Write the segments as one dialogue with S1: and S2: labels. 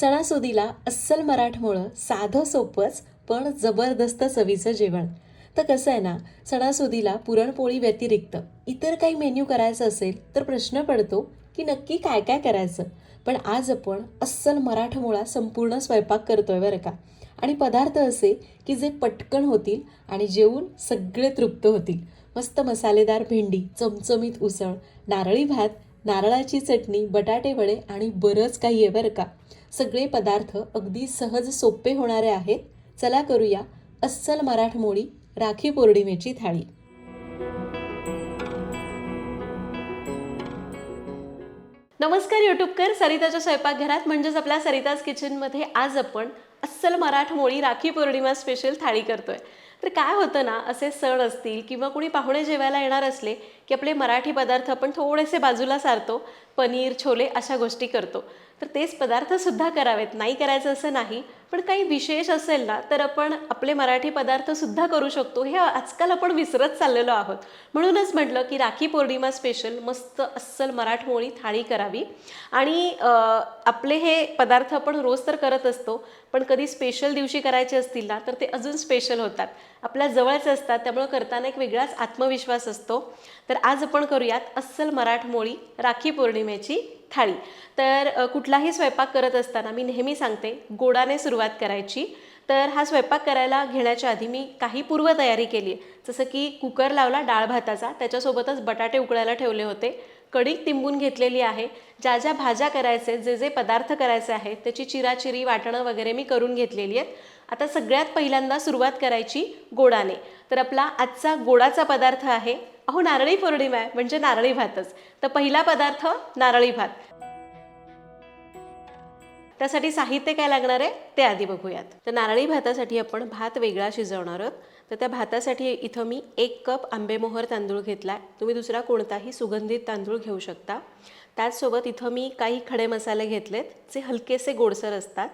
S1: सणासुदीला अस्सल मराठमोळं साधं सोपंच पण जबरदस्त चवीचं जेवण. तर कसं आहे ना सणासुदीला पुरणपोळी व्यतिरिक्त इतर काही मेन्यू करायचं असेल तर प्रश्न पडतो की नक्की काय काय करायचं. पण आज आपण अस्सल मराठमोळा संपूर्ण स्वयंपाक करतोय बरं का. आणि पदार्थ असे की जे पटकन होतील आणि जेवून सगळे तृप्त होतील. मस्त मसालेदार भेंडी चमचमीत उसळ नारळी भात नारळाची चटणी बटाटे वडे आणि बरंच काही आहे बरं का. सगळे पदार्थ अगदी सहज सोपे होणारे आहेत. चला करूया अस्सल मराठमोळी राखी पौर्णिमेची थाळी.
S2: नमस्कार युट्यूबकर सरिताच्या स्वयंपाकघरात म्हणजेच आपल्या सरिताज किचनमध्ये आज आपण अस्सल मराठमोळी राखी पौर्णिमा स्पेशल थाळी करतोय. तर काय होतं ना असे सण असतील किंवा कोणी पाहुणे जेवायला येणार असले की आपले मराठी पदार्थ आपण थोडेसे बाजूला सारतो पनीर छोले अशा गोष्टी करतो. तर तेच पदार्थ सुद्धा करावेत. नाही करायचं असं नाही पण काही विशेष असेल ना तर आपण आपले मराठी पदार्थ सुद्धा करू शकतो. हे आजकाल आपण विसरत चाललेलो आहोत. म्हणूनच म्हटलं की राखी पौर्णिमा स्पेशल मस्त अस्सल मराठमोळी थाळी करावी. आणि आपले हे पदार्थ आपण रोज तर करत असतो पण कधी स्पेशल दिवशी करायचे असतील ना तर ते अजून स्पेशल होतात. आपल्या जवळच असतात त्यामुळं करताना एक वेगळाच आत्मविश्वास असतो. तर आज आपण करूयात अस्सल मराठमोळी राखी पौर्णिमेची थाळी. तर कुठलाही स्वयंपाक करत असताना मी नेहमी सांगते गोडाने सुरुवात करायची. तर हा स्वयंपाक करायला घेण्याच्या आधी मी काही पूर्वतयारी केली आहे. जसं की कुकर लावला डाळ भाताचा त्याच्यासोबतच बटाटे उकळायला ठेवले होते. कढीक तिंबून घेतलेली आहे. ज्या ज्या भाज्या करायचे जे जे पदार्थ करायचे आहेत त्याची चिराचिरी वाटणं वगैरे मी करून घेतलेली आहेत. आता सगळ्यात पहिल्यांदा सुरुवात करायची गोडाने. तर आपला आजचा गोडाचा पदार्थ आहे अहो नारळी पौर्णिमा आहे म्हणजे नारळी भातच. तर पहिला पदार्थ नारळी भात. त्यासाठी साहित्य काय लागणार आहे? ते आधी बघूयात. तर नारळी भातासाठी आपण भात वेगळा शिजवणार आहोत. तर त्या भातासाठी इथं मी एक कप आंबेमोहर तांदूळ घेतला आहे तुम्ही दुसरा कोणताही सुगंधित तांदूळ घेऊ शकता. त्याचसोबत इथं मी काही खडे मसाले घेतलेत जे हलकेसे गोडसर असतात.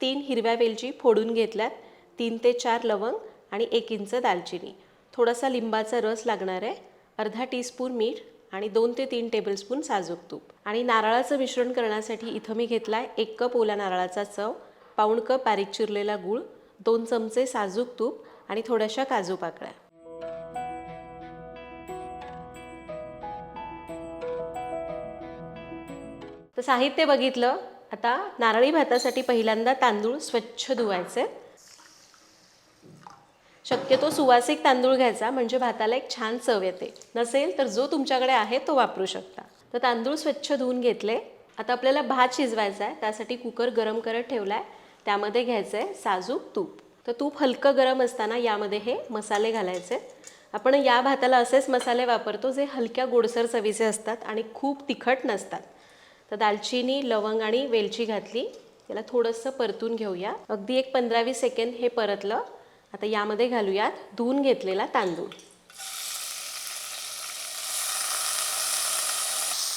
S2: तीन हिरव्या वेलची फोडून घेतल्यात तीन ते चार लवंग आणि एक इंच दालचिनी. थोडासा लिंबाचा रस लागणार आहे. अर्धा टीस्पून मीठ आणि दोन ते तीन टेबलस्पून साजूक तूप. आणि नारळाचं मिश्रण करण्यासाठी इथं मी घेतला आहे एक कप ओला नारळाचा चव पाऊण कप बारीक चिरलेला गूळ दोन चमचे साजूक तूप आणि थोड्याशा काजू पाकळ्या. तर साहित्य बघितलं आता नारळी भातासाठी पहिल्यांदा तांदूळ स्वच्छ धुवायचे. शक्यतो सुवासिक तांदूळ घ्यायचा म्हणजे भाताला एक छान चव येते. नसेल तर जो तुमच्याकडे आहे तो वापरू शकता. तर तांदूळ स्वच्छ धुवून घेतले. आता आपल्याला भात शिजवायचा आहे त्यासाठी कुकर गरम करत ठेवला आहे त्यामध्ये घ्यायचं आहे साजूक तूप. तर तूप हलकं गरम असताना यामध्ये हे मसाले घालायचे. आपण या भाताला असेच मसाले वापरतो जे हलक्या गोडसर चवीचे असतात आणि खूप तिखट नसतात. तर दालचिनी लवंग आणि वेलची घातली. याला थोडंसं परतून घेऊया. अगदी एक पंधरा वीस सेकंद हे परतलं. आता यामध्ये घालूयात धुवून घेतलेला तांदूळ.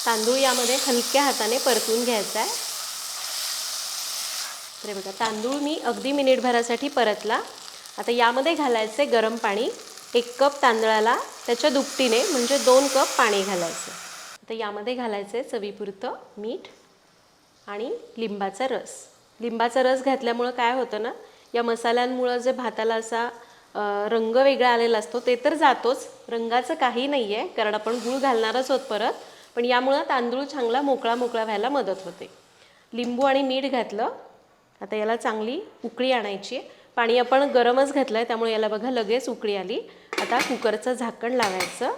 S2: तांदूळ यामध्ये हलक्या हाताने परतून घ्यायचा आहे तर बघा तांदूळ मी अगदी मिनिटभरासाठी परतला. आता यामध्ये घालायचे गरम पाणी एक कप तांदळाला त्याच्या दुपटीने म्हणजे दोन कप पाणी घालायचं. आता यामध्ये घालायचे चवीपुरतं मीठ आणि लिंबाचा रस. लिंबाचा रस घातल्यामुळं काय होतं ना या मसाल्यांमुळं जे भाताला असा रंग वेगळा आलेला असतो ते तर जातोच. रंगाचं काही नाही आहे कारण आपण गूळ घालणारच होत परत. पण यामुळं तांदूळ चांगला मोकळा मोकळा व्हायला मदत होते. लिंबू आणि मीठ घातलं. आता याला चांगली उकळी आणायची. आहे पाणी आपण गरमच घातलं आहे त्यामुळे याला बघा लगेच उकळी आली. आता कुकरचं झाकण लावायचं.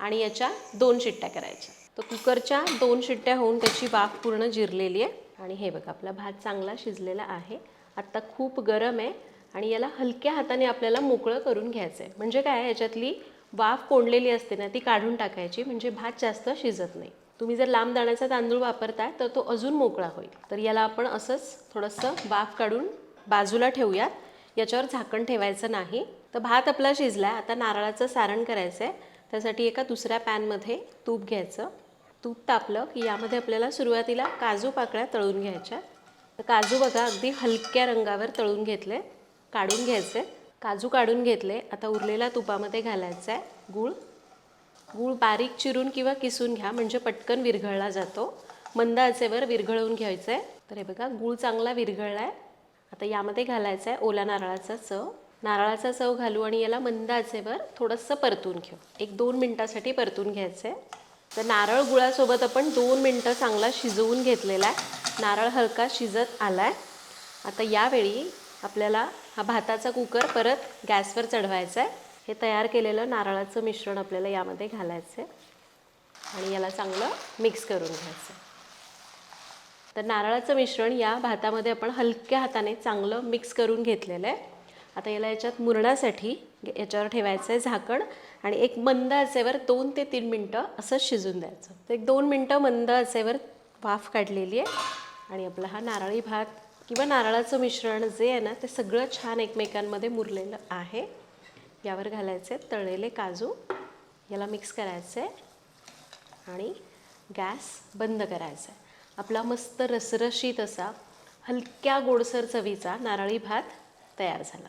S2: आणि याच्या दोन शिट्ट्या करायच्या. तर कुकरच्या दोन शिट्ट्या होऊन त्याची वाफ पूर्ण जिरलेली आहे. आणि हे बघा आपला भात चांगला शिजलेला आहे. आत्ता खूप गरम आहे आणि याला हलक्या हाताने आपल्याला मोकळं करून घ्यायचं आहे म्हणजे काय याच्यातली वाफ कोंडलेली असते ना ती काढून टाकायची म्हणजे भात जास्त शिजत नाही. तुम्ही जर लांब दाण्याचा तांदूळ वापरताय तर तो अजून मोकळा होईल. तर याला आपण असंच थोडंसं वाफ काढून बाजूला ठेवूयात. याच्यावर झाकण ठेवायचं नाही. तर भात आपला शिजला आता नारळाचं सारण करायचं आहे त्यासाठी एका दुसऱ्या पॅनमध्ये तूप घ्यायचं. तूप तापलं की यामध्ये आपल्याला सुरुवातीला काजू पाकळ्या तळून घ्यायच्या. तर काजू बघा अगदी हलक्या रंगावर तळून घेतले काढून घ्यायचे. काजू काढून घेतले आता उरलेला तुपामध्ये घालायचं आहे गूळ. गूळ बारीक चिरून किंवा किसून घ्या म्हणजे पटकन विरघळला जातो. मंद आचेवर विरघळवून घ्यायचं. आहे तर हे बघा गूळ चांगला विरघळला आहे. आता यामध्ये घालायचा आहे ओला नारळाचा चव. नारळाचा चव घालू आणि याला मंद आचेवर थोडंसं परतून घेऊ. एक दोन मिनटासाठी परतून घ्यायचं. आहे तर नारळ गुळासोबत आपण दोन मिनटं चांगला शिजवून घेतलेला आहे. नारळ हलका शिजत आला आहे आता यावेळी आपल्याला हा भाताचा कुकर परत गॅसवर चढवायचा आहे हे तयार केलेलं नारळाचं मिश्रण आपल्याला यामध्ये घालायचं आहे आणि याला चांगलं मिक्स करून घ्यायचं आहे तर नारळाचं मिश्रण या भातामध्ये आपण हलक्या हाताने चांगलं मिक्स करून घेतलेलं आहे आता याला याच्यात मुरण्यासाठी याच्यावर ठेवायचं आहे झाकण आणि एक मंद आचेवर दोन ते तीन मिनटं असं शिजून द्यायचं. तर एक दोन मिनटं मंद आचेवर वाफ काढलेली आहे आणि आपला हा नारळी भात किंवा नारळाचं मिश्रण जे आहे ना ते सगळं छान एकमेकांमध्ये मुरलेलं आहे. यावर घालायचे तळलेले काजू याला मिक्स करायचं आहे आणि गॅस बंद करायचा. आहे आपला मस्त रसरशीत असा हलक्या गोडसर चवीचा नारळी भात तयार झाला.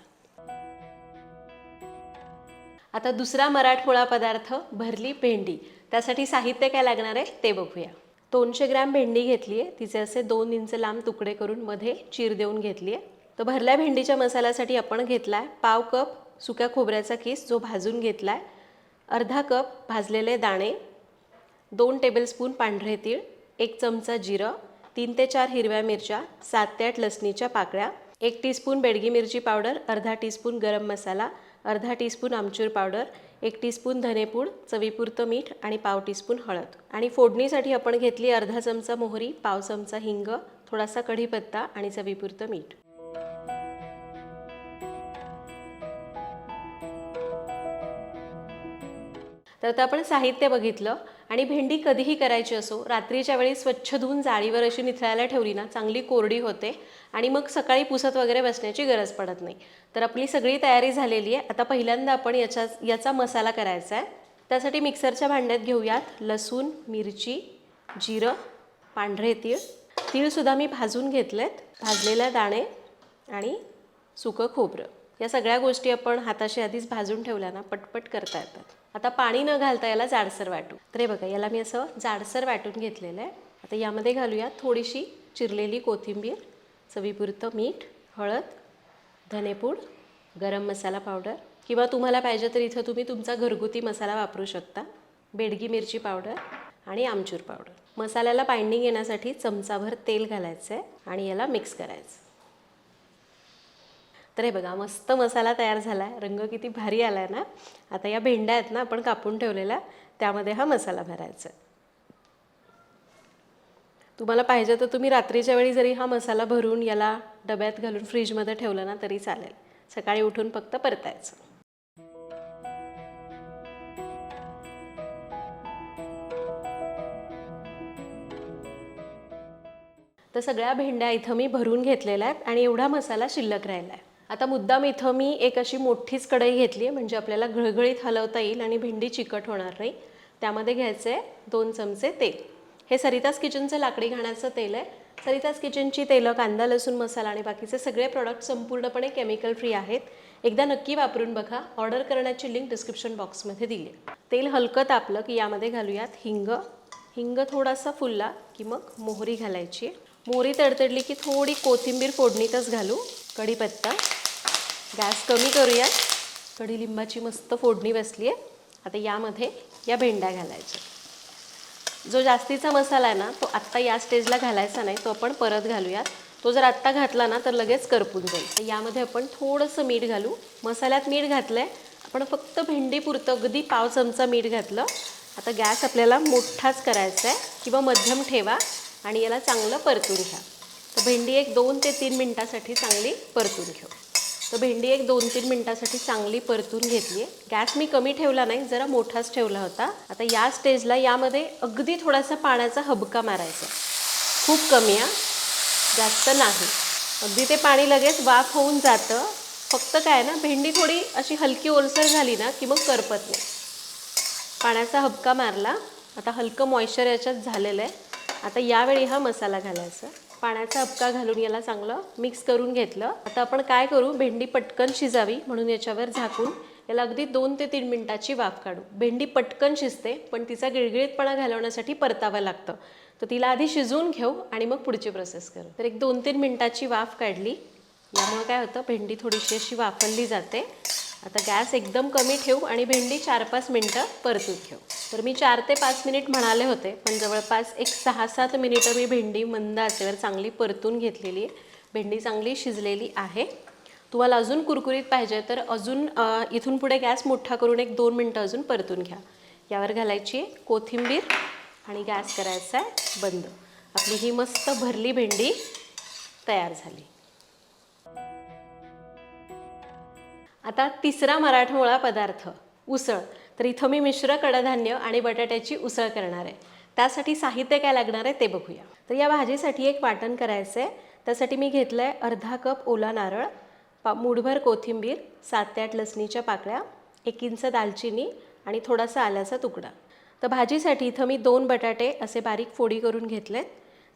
S2: आता दुसरा मराठमोळा पदार्थ भरली भेंडी. त्यासाठी साहित्य काय लागणार आहे ते बघूया. दोनशे ग्रॅम भेंडी घेतली आहे तिचे असे दोन इंच लांब तुकडे करून मध्ये चीर देऊन घेतली आहे तर भरल्या भेंडीच्या मसाल्यासाठी आपण घेतला आहे पाव कप सुक्या खोबऱ्याचा किस जो भाजून घेतला आहे अर्धा कप भाजलेले दाणे. दोन टेबलस्पून पांढरे तीळ. एक चमचा जिरं. तीन ते चार हिरव्या मिरच्या. सात ते आठ लसणीच्या पाकळ्या. एक टीस्पून बेडगी मिरची पावडर. अर्धा टीस्पून गरम मसाला. अर्धा टीस्पून आमचूर पावडर. एक टीस्पून धनेपूड चवीपुरतं मीठ आणि पाव टीस्पून हळद. आणि फोडणीसाठी आपण घेतली अर्धा चमचा मोहरी पाव चमचा हिंग थोडासा कढीपत्ता आणि चवीपुरतं मीठ. तर आता आपण साहित्य बघितलं. आणि भेंडी कधीही करायची असो रात्रीच्या वेळी स्वच्छ धुवून जाळीवर अशी निथळायला ठेवली ना चांगली कोरडी होते आणि मग सकाळी पुसत वगैरे बसण्याची गरज पडत नाही. तर आपली सगळी तयारी झालेली आहे. आता पहिल्यांदा आपण याच्या याचा मसाला करायचा आहे. त्यासाठी मिक्सरच्या भांड्यात घेऊयात लसूण मिरची जिरं पांढरे तीळ. तीळसुद्धा मी भाजून घेतलेत. भाजलेल्या दाणे आणि सुकं खोबरं. या सगळ्या गोष्टी आपण हाताशी आधीच भाजून ठेवल्या ना पटपट करता येतात. आता पाणी न घालता याला जाडसर वाटू. तर हे बघा याला मी असं जाडसर वाटून घेतलेलं आहे. आता यामध्ये घालूया थोडीशी चिरलेली कोथिंबीर चवीपुरतं मीठ हळद धनेपूड गरम मसाला पावडर. किंवा तुम्हाला पाहिजे तर इथं तुम्ही तुमचा घरगुती मसाला वापरू शकता. बेडगी मिरची पावडर आणि आमचूर पावडर. मसाल्याला बाइंडिंग येण्यासाठी चमचाभर तेल घालायचं आहे आणि याला मिक्स करायचं. तर हे बघा मस्त मसाला तयार झाला आहे रंग किती भारी आला आहे ना? आता या भेंड्या आहेत ना आपण कापून ठेवलेल्या त्यामध्ये हा मसाला भरायचा. तुम्हाला पाहिजे तर तुम्ही रात्रीच्या वेळी जरी हा मसाला भरून याला डब्यात घालून फ्रीजमध्ये ठेवलं ना तरी चालेल. सकाळी उठून फक्त परतायचं. तर सगळ्या भेंड्या इथं मी भरून घेतलेल्या आहेत आणि एवढा मसाला शिल्लक राहिला आहे आता मुद्दाम इथं मी एक अशी मोठीच कढई घेतली आहे म्हणजे आपल्याला घळघळीत हलवता येईल आणि भेंडी चिकट होणार नाही. त्यामध्ये घ्यायचं आहे दोन चमचे तेल. हे सरितास किचनचं लाकडी घाण्याचं तेल आहे. सरितास किचनची तेलं कांदा लसूण मसाला आणि बाकीचे सगळे प्रॉडक्ट संपूर्णपणे केमिकल फ्री आहेत. एकदा नक्की वापरून बघा. ऑर्डर करण्याची लिंक डिस्क्रिप्शन बॉक्समध्ये दिली तेल हलकं तापलं की यामध्ये घालूयात हिंग. हिंग थोडासा फुलला की मग मोहरी घालायची मोहरी तडतडली की थोडी कोथिंबीर फोडणीतच घालू. कढीपत्ता. गॅस कमी करूया. कढीलिंबाची मस्त फोडणी बसली आहे आता यामध्ये या भेंड्या घालायच्या. जो जास्तीचा मसाला आहे ना तो आत्ता या स्टेजला घालायचा नाही तो आपण परत घालूयात. तो जर आत्ता घातला ना तर लगेच करपून जाईल. तर यामध्ये आपण थोडंसं मीठ घालू. मसाल्यात मीठ घातलं आहे आपण फक्त भेंडीपुरतं अगदी पाव चमचा मीठ घातलं. आता गॅस आपल्याला मोठाच करायचा आहे किंवा मध्यम ठेवा. आणि याला चांगलं परतून घ्या. तर भेंडी एक दोन ते तीन मिनटासाठी चांगली परतून घेऊ. तर भेंडी एक दोन तीन मिनटासाठी चांगली परतून घेतली आहे गॅस मी कमी ठेवला नाही जरा मोठाच ठेवला होता. आता या स्टेजला यामध्ये अगदी थोडासा पाण्याचा हबका मारायचा खूप कमी आहे जास्त नाही. अगदी ते पाणी लगेच वाफ होऊन जातं. फक्त काय ना भेंडी थोडी अशी हलकी ओलसर झाली ना की मग करपत नाही. पाण्याचा हबका मारला. आता हलकं मॉइश्चर याच्यात झालेलं आहे. आता यावेळी हा मसाला घालायचा. पाण्याचा हबका घालून याला चांगलं मिक्स करून घेतलं. आता आपण काय करू? भेंडी पटकन शिजावी म्हणून याच्यावर झाकून याला अगदी दोन ते तीन मिनटाची वाफ काढू. भेंडी पटकन शिजते पण तिचा गिळगिळीतपणा घालवण्यासाठी परतावं लागतं. तर तिला आधी शिजवून घेऊ आणि मग पुढची प्रोसेस करू. तर एक दोन तीन मिनटाची वाफ काढली. यामुळे काय होतं? भेंडी थोडीशी अशी वाफरली जाते. आता गॅस एकदम कमी ठेवू आणि भेंडी चार पाच मिनटं परतून घेऊ. तर मी चार ते पाच मिनिट म्हणाले होते पण जवळपास एक सहा सात मिनिटं मी भेंडी मंद आचेवर चांगली परतून घेतलेली आहे. भेंडी चांगली शिजलेली आहे. तुम्हाला अजून कुरकुरीत पाहिजे तर अजून इथून पुढे गॅस मोठा करून एक दोन मिनटं अजून परतून घ्या. यावर घालायची आहे कोथिंबीर आणि गॅस करायचा आहे बंद. आपली ही मस्त भरली भेंडी तयार झाली. आता तिसरा मराठमोळा पदार्थ उसळ. तर इथं मी मिश्र कडधान्य आणि बटाट्याची उसळ करणार आहे. त्यासाठी साहित्य काय लागणार आहे ते बघूया. तर या भाजीसाठी एक वाटण करायचं आहे त्यासाठी मी घेतलं आहे अर्धा कप ओला नारळ पा मुठभर कोथिंबीर सात ते आठ लसणीच्या पाकळ्या एक इंच दालचिनी आणि थोडासा आल्याचा तुकडा. तर भाजीसाठी इथं मी दोन बटाटे असे बारीक फोडी करून घेतलेत.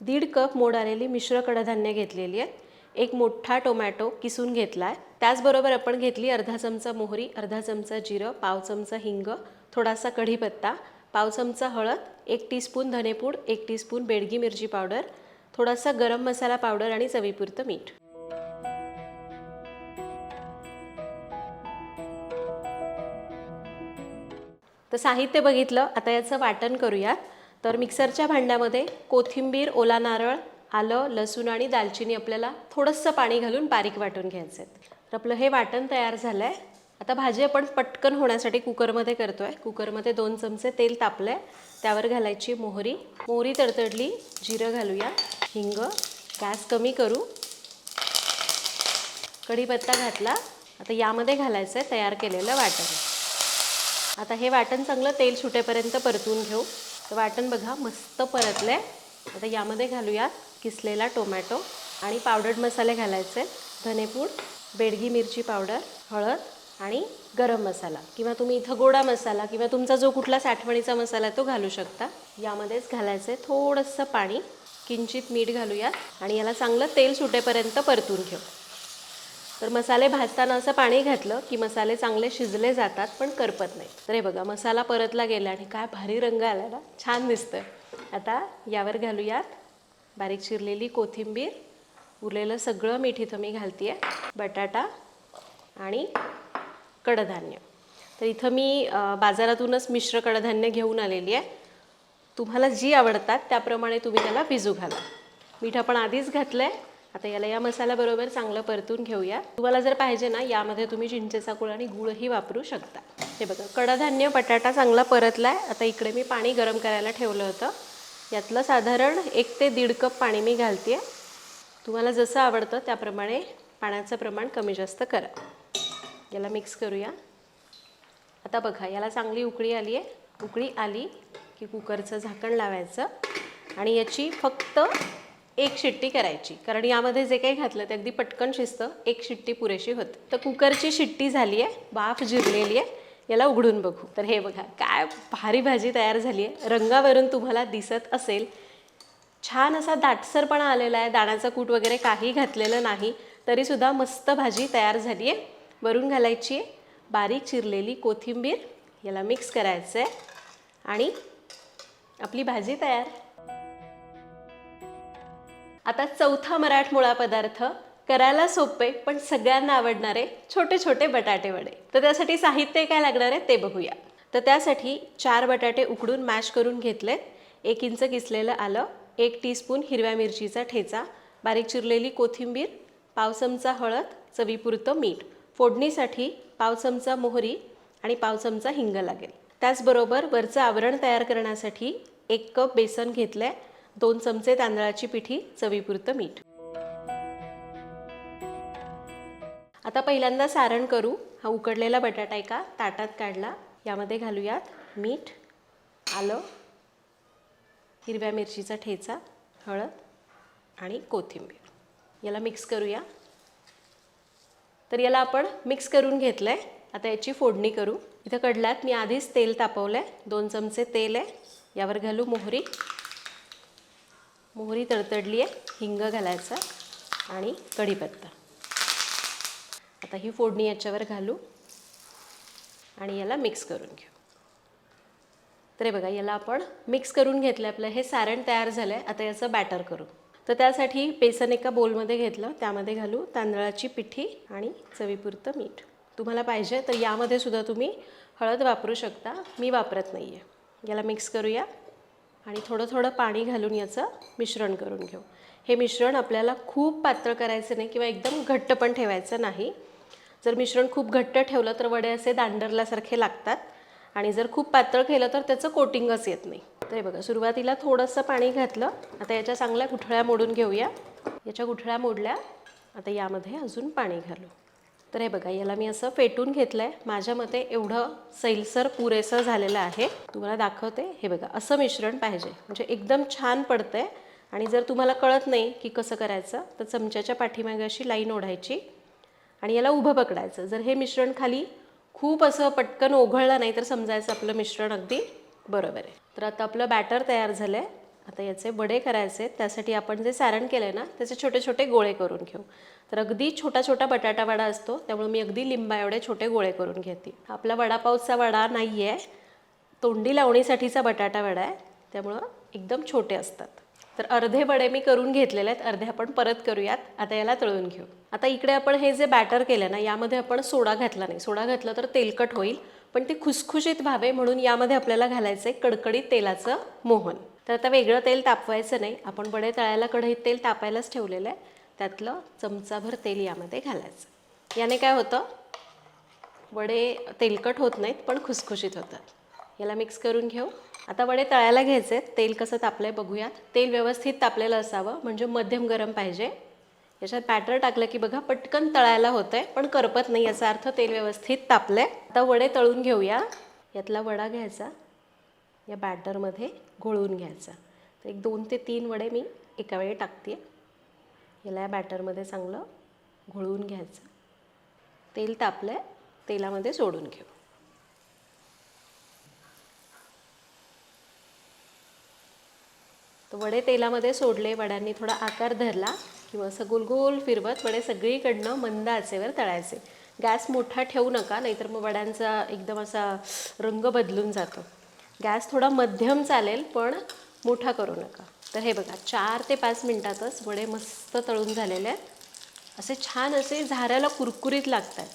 S2: दीड कप मोड आलेली मिश्र कडधान्य घेतलेली आहेत. एक मोठा टोमॅटो किसून घेतला आहे त्याचबरोबर आपण घेतली अर्धा चमचा मोहरी अर्धा चमचा जिरं पाव चमचा हिंग थोडासा कढीपत्ता पाव चमचा हळद एक टीस्पून धनेपूड एक टीस्पून बेडगी मिरची पावडर थोडासा गरम मसाला पावडर आणि चवीपुरतं मीठ. तर साहित्य बघितलं आता याचं वाटण करूयात. तर मिक्सरच्या भांड्यामध्ये कोथिंबीर ओला नारळ आलं लसूण आणि दालचिनी आपल्याला थोडंसं पाणी घालून बारीक वाटून घ्यायचं आहे तर आपलं हे वाटण तयार झालं आहे आता भाजी आपण पटकन होण्यासाठी कुकरमध्ये करतो आहे कुकरमध्ये दोन चमचे तेल तापलं आहे त्यावर घालायची मोहरी. मोहरी तडतडली जिरं घालूया. हिंग गॅस कमी करू. कढीपत्ता घातला. आता यामध्ये घालायचं आहे तयार केलेलं वाटण. आता हे वाटण चांगलं तेल सुटेपर्यंत परतून घेऊ. तर वाटण बघा मस्त परतलं आहे आता यामध्ये घालूयात किसलेला टोमॅटो आणि पावडर्ड मसाले घालायचे. धनेपूड बेडगी मिरची पावडर हळद आणि गरम मसाला. किंवा तुम्ही इथं गोडा मसाला किंवा तुमचा जो कुठला साठवणीचा मसाला आहे तो घालू शकता. यामध्येच घालायचं आहे थोडंसं पाणी किंचित मीठ घालूयात आणि याला चांगलं तेल सुटेपर्यंत परतून घेऊ. तर मसाले भाजताना असं पाणी घातलं की मसाले चांगले शिजले जातात पण करपत नाही. तर हे बघा मसाला परतला गेला आणि काय भारी रंग आला ना? छान दिसतंय. आता यावर घालूयात बारीक चिरलेली कोथिंबीर उरलेलं सगळं मीठ इथं मी घालते बटाटा आणि कडधान्य. तर इथं मी बाजारातूनच मिश्र कडधान्य घेऊन आलेली आहे तुम्हाला जी आवडतात त्याप्रमाणे तुम्ही त्याला भिजू घाला. मीठ आपण आधीच घातलं आहे आता याला या मसाल्याबरोबर चांगलं परतून घेऊया. तुम्हाला जर पाहिजे ना यामध्ये तुम्ही चिंचेचा गुळ आणि गुळही वापरू शकता. हे बघा कडधान्य बटाटा चांगला परतला आहे आता इकडे मी पाणी गरम करायला ठेवलं होतं. यातलं साधारण एक ते दीड कप पाणी मी घालते तुम्हाला जसं आवडतं त्याप्रमाणे पाण्याचं प्रमाण कमी जास्त करा. याला मिक्स करूया. आता बघा याला चांगली उकळी आली आहे उकळी आली की कुकरचं झाकण लावायचं. आणि याची फक्त एक शिट्टी करायची. कारण यामध्ये जे काही घातलं ते अगदी पटकन शिजतं. एक शिट्टी पुरेशी होते. तर कुकरची शिट्टी झाली आहे. बाफ जिरलेली आहे. याला उघडून बघू. तर हे बघा काय भारी भाजी तयार झाली आहे. रंगावरून तुम्हाला दिसत असेल. छान असा दाटसरपणा आलेला आहे. दाण्याचा कूट वगैरे काही घातलेलं नाही. तरीसुद्धा मस्त भाजी तयार झाली आहे. वरून घालायची आहे बारीक चिरलेली कोथिंबीर. याला मिक्स करायचं आहे आणि आपली भाजी तयार. आता चौथा मराठमोळा पदार्थ करायला सोपे पण सगळ्यांना आवडणारे छोटे छोटे बटाटे वडे. तर त्यासाठी साहित्य काय लागणार आहे ते बघूया. तर त्यासाठी चार बटाटे उकडून मॅश करून घेतलेत एक इंच किसलेलं आलं एक टीस्पून हिरव्या मिरचीचा ठेचा बारीक चिरलेली कोथिंबीर पाव चमचा हळद चवीपुरतं मीठ. फोडणीसाठी पाव चमचा मोहरी आणि पाव चमचा हिंग लागेल. त्याचबरोबर वरचं आवरण तयार करण्यासाठी एक कप बेसन घेतलं आहे दोन चमचे तांदळाची पिठी चवीपुरतं मीठ. आता पहिल्यांदा सारण करू. हा उकडलेला बटाटा एका ताटात काढला. यामध्ये घालूयात मीठ आलं हिरव्या मिरचीचा ठेचा हळद आणि कोथिंबीर. याला मिक्स करूया. तर याला आपण मिक्स करून घेतलं आहे आता याची फोडणी करू. इथं कडल्यात मी आधीच तेल तापवलं आहे दोन चमचे तेल आहे. यावर घालू मोहरी. मोहरी तडतडली आहे हिंग घालायचा आणि कढीपत्ता. आता ही फोडणी याच्यावर घालू आणि याला मिक्स करून घेऊ. तर हे बघा याला आपण मिक्स करून घेतलं आपलं हे सारण तयार झालं आहे आता याचं बॅटर करू. तर त्यासाठी बेसन एका बोलमध्ये घेतलं त्यामध्ये घालू तांदळाची पिठी आणि चवीपुरतं मीठ. तुम्हाला पाहिजे तर यामध्ये सुद्धा तुम्ही हळद वापरू शकता मी वापरत नाही आहे याला मिक्स करूया. आणि थोडं थोडं पाणी घालून याचं मिश्रण करून घेऊ. हे मिश्रण आपल्याला खूप पातळ करायचं नाही किंवा एकदम घट्ट पण ठेवायचं नाही. जर मिश्रण खूप घट्ट ठेवलं तर वडे असे दांडरल्यासारखे लागतात आणि जर खूप पातळ केलं तर त्याचं कोटिंगच येत नाही. तर हे बघा सुरुवातीला थोडंसं पाणी घातलं. आता याच्या चांगल्या गुठळ्या मोडून घेऊया. याच्या गुठळ्या मोडल्या. आता यामध्ये अजून पाणी घालू. तर हे बघा याला मी असं फेटून घेतलं आहे माझ्या मते एवढं सैलसर पुरेसं झालेलं आहे. तुम्हाला दाखवते. हे बघा असं मिश्रण पाहिजे. म्हणजे एकदम छान पडतं आहे आणि जर तुम्हाला कळत नाही की कसं करायचं तर चमच्याच्या पाठीमागे अशी लाईन ओढायची. आणि याला उभं पकडायचं. जर हे मिश्रण खाली खूप असं पटकन ओघळलं नाही तर समजायचं आपलं मिश्रण अगदी बरोबर आहे. तर आता आपलं बॅटर तयार झालं आहे आता याचे वडे करायचे आहेत. त्यासाठी आपण जे सारण केलं आहे ना त्याचे छोटे छोटे गोळे करून घेऊ. तर अगदी छोटा छोटा बटाटा वडा असतो त्यामुळे मी अगदी लिंबा एवढे छोटे गोळे करून घेते. आपला वडापावचा वडा नाही आहे तोंडी लावणीसाठीचा बटाटा वडा आहे त्यामुळं एकदम छोटे असतात. तर अर्धे वडे मी करून घेतलेले आहेत अर्धे आपण परत करूयात आता याला तळून घेऊ. आता इकडे आपण हे जे बॅटर केलं ना यामध्ये आपण सोडा घातला नाही. सोडा घातला तर तेलकट होईल पण ते खुसखुशीत व्हावे म्हणून यामध्ये आपल्याला घालायचं आहे कडकडीत तेलाचं मोहन. तर आता वेगळं तेल तापवायचं नाही. आपण वडे तळायला कढईत तेल तापायलाच ठेवलेलं आहे. त्यातलं चमचाभर तेल यामध्ये घालायचं. याने काय होतं? वडे तेलकट होत नाहीत पण खुसखुशीत होतात. याला मिक्स करून घेऊ. आता वडे तळायला घ्यायचे तेल कसं तापलं आहे बघूयात तेल व्यवस्थित तापलेलं असावं. म्हणजे मध्यम गरम पाहिजे. याच्यात बॅटर टाकलं की बघा पटकन तळायला होतं आहे पण करपत नाही याचा अर्थ तेल व्यवस्थित तापलं आहे आता वडे तळून घेऊया. यातला वडा घ्यायचा. या बॅटरमध्ये घोळवून घ्यायचा. तर एक दोन ते तीन वडे मी एका वेळी टाकते. याला या बॅटरमध्ये चांगलं घोळवून घ्यायचं. तेल तापलं आहे तेलामध्ये सोडून घेऊ. तर वडे तेलामध्ये सोडले वड्यांनी थोडा आकार धरला किंवा असं गोल फिरवत वडे सगळीकडनं मंद आचेवर तळायचे. गॅस मोठा ठेवू नका नाहीतर मग वड्यांचा एकदम असा रंग बदलून जातो. गॅस थोडा मध्यम चालेल पण मोठा करू नका. तर हे बघा चार ते पाच मिनटातच वडे मस्त तळून झालेले आहेत. असे छान असे झाऱ्याला कुरकुरीत लागतात.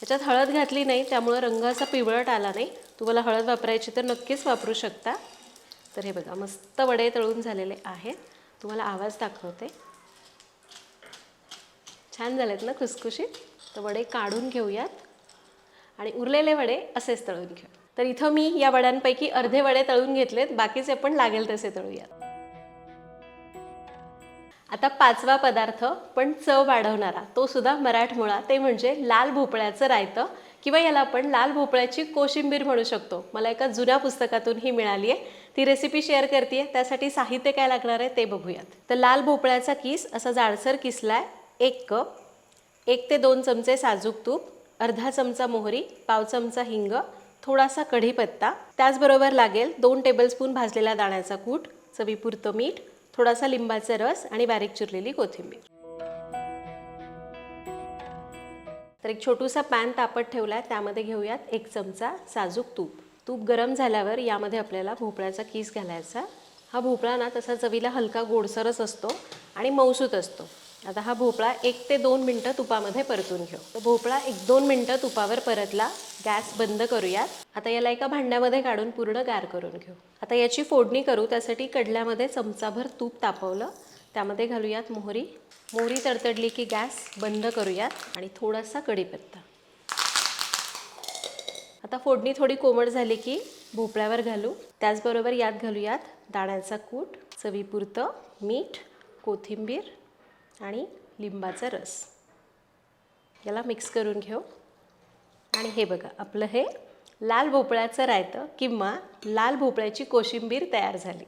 S2: त्याच्यात हळद घातली नाही त्यामुळं रंग असा पिवळट आला नाही. तुम्हाला हळद वापरायची तर नक्कीच वापरू शकता. तर हे बघा मस्त वडे तळून झालेले आहेत. तुम्हाला आवाज दाखवते. छान झालेत ना खुसखुशीत? तर वडे काढून घेऊयात. आणि उरलेले वडे असेच तळून घेऊ. तर इथं मी या वड्यांपैकी अर्धे वडे तळून घेतलेत बाकीचे पण लागेल तसे तळूयात. आता पाचवा पदार्थ पण चव वाढवणारा तो सुद्धा मराठमोळा ते म्हणजे लाल भोपळ्याचं रायतं किंवा याला आपण लाल भोपळ्याची कोशिंबीर म्हणू शकतो. मला एका जुन्या पुस्तकातून ही मिळाली आहे ती रेसिपी शेअर करते त्यासाठी साहित्य काय लागणार आहे ते बघूयात. तर लाल भोपळ्याचा किस असा जाडसर किसला आहे एक कप एक ते दोन चमचे साजूक तूप अर्धा चमचा मोहरी पाव चमचा हिंग थोडासा कढीपत्ता त्याचबरोबर लागेल दोन टेबलस्पून भाजलेला दाण्याचा कूट चवीपुरतं मीठ थोडासा लिंबाचा रस आणि बारीक चिरलेली कोथिंबीर. तर एक छोटूसा पॅन तापत ठेवला आहे त्यामध्ये घेऊयात एक चमचा साजूक तूप. तूप गरम झाल्यावर यामध्ये आपल्याला भोपळ्याचा किस घालायचा. हा भोपळा ना तसा चवीला हलका गोडसरच असतो आणि मौसूत असतो. आता हा भोपळा एक ते दोन मिनटं तुपामध्ये परतून घेऊ. तर भोपळा एक दोन मिनटं तुपावर परतला गॅस बंद करूयात. आता याला एका भांड्यामध्ये काढून पूर्ण गार करून घेऊ. आता याची फोडणी करू त्यासाठी कडल्यामध्ये चमचाभर तूप तापवलं. त्यामध्ये घालूयात मोहरी. मोहरी तडतडली की गॅस बंद करूयात आणि थोडासा कढीपत्ता. आता फोडणी थोडी कोमट झाली की भोपळ्यावर घालू. त्याचबरोबर यात घालूयात दाण्याचा कूट चवीपुरतं मीठ कोथिंबीर आणि लिंबाचा रस. याला मिक्स करून घेऊ. आणि हे बघा आपलं हे लाल भोपळ्याचं रायतं किंवा लाल भोपळ्याची कोशिंबीर तयार झाली.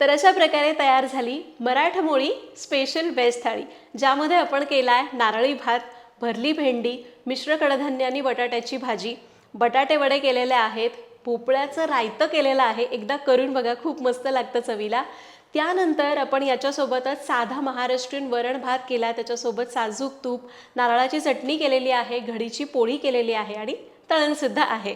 S2: तर अशा प्रकारे तयार झाली मराठमोळी स्पेशल वेज थाळी ज्यामध्ये आपण केला आहे नारळी भात भरली भेंडी मिश्र कडधान्य आणि बटाट्याची भाजी. बटाटे वडे केलेले आहेत भोपळ्याचं रायतं केलेलं आहे. एकदा करून बघा खूप मस्त लागतं चवीला. त्यानंतर आपण याच्यासोबतच साधा महाराष्ट्रीयन वरण भात केला त्याच्यासोबत साजूक तूप नारळाची चटणी केलेली आहे घडीची पोळी केलेली आहे आणि तळणसुद्धा आहे.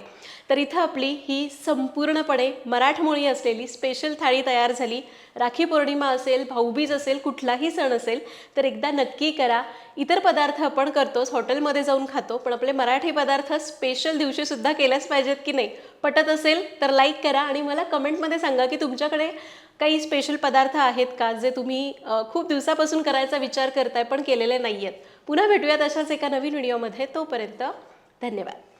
S2: तर इथं आपली ही संपूर्णपणे मराठमोळी असलेली स्पेशल थाळी तयार झाली. राखी पौर्णिमा असेल भाऊबीज असेल कुठलाही सण असेल तर एकदा नक्की करा. इतर पदार्थ आपण करतोच हॉटेलमध्ये जाऊन खातो पण आपले मराठी पदार्थ स्पेशल दिवशीसुद्धा केल्याच पाहिजेत की नाही? पटत असेल तर लाईक करा आणि मला कमेंटमध्ये सांगा की तुमच्याकडे काही स्पेशल पदार्थ आहेत का जे तुम्ही खूप दिवसापासून करायचा विचार करताय पण केलेले नाही आहेत पुन्हा भेटूयात अशाच एका नवीन व्हिडिओमध्ये तोपर्यंत धन्यवाद.